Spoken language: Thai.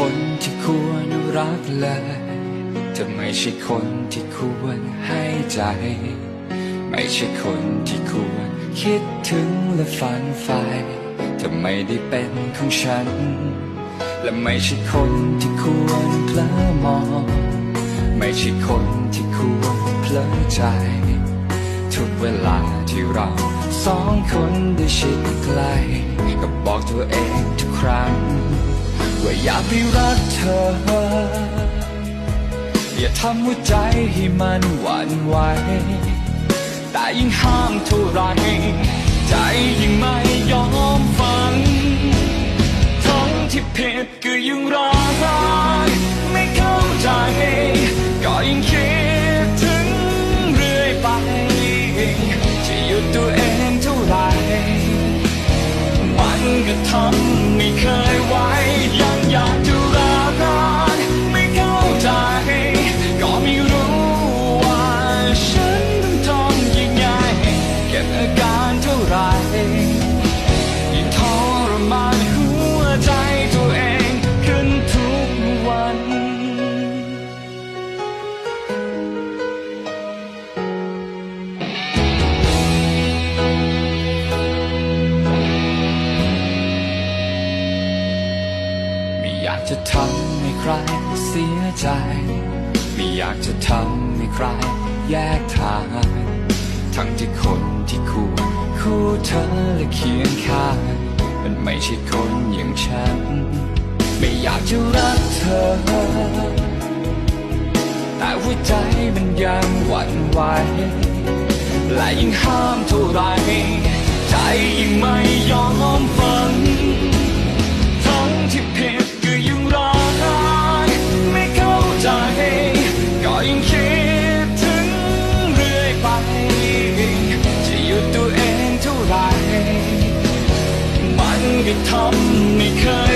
คนที่ควรรักเลยเธอไม่ใช่คนที่ควรให้ใจ ไม่ใช่คนที่ควรคิดถึงและฝันใฝ่เธอไม่ได้เป็นของฉัน และไม่ใช่คนที่ควรเพลอมอง ไม่ใช่คนที่ควรเพลอใจ ทุกเวลาที่เราสองคนได้ชิดใกล้ก็บอกตัวเองทุกครั้ง อยากไปรักเธอ อย่าทำหัวใจให้มันหวั่นไหวแต่ยิ่งห้ามเท่าไรใจยิ่งไม่ยอมฟังทั้งที่ผิดก็ยังรักไม่เข้าใจ ก็ยิ่งคิดถึงเรื่อยไปจะหยุดตัวเองเท่าไรมันก็ทำไม่เคย ไรยิ่งทรมานหัวใจตัวเองขึ้นทุกวัน ไม่อยากจะทำให้ใครเสียใจ ไม่อยากจะทำให้ใครแยกทาง ทั้งที่คนที่คุ เธอและเคียงข้างมันไม่ใช่คนอย่างฉัน ไม่อยากจะรักเธอ แต่หัวใจมันยังหวั่นไหวและยิ่งห้ามเท่าไรใจยิ่งไม่ ทำไม่เคย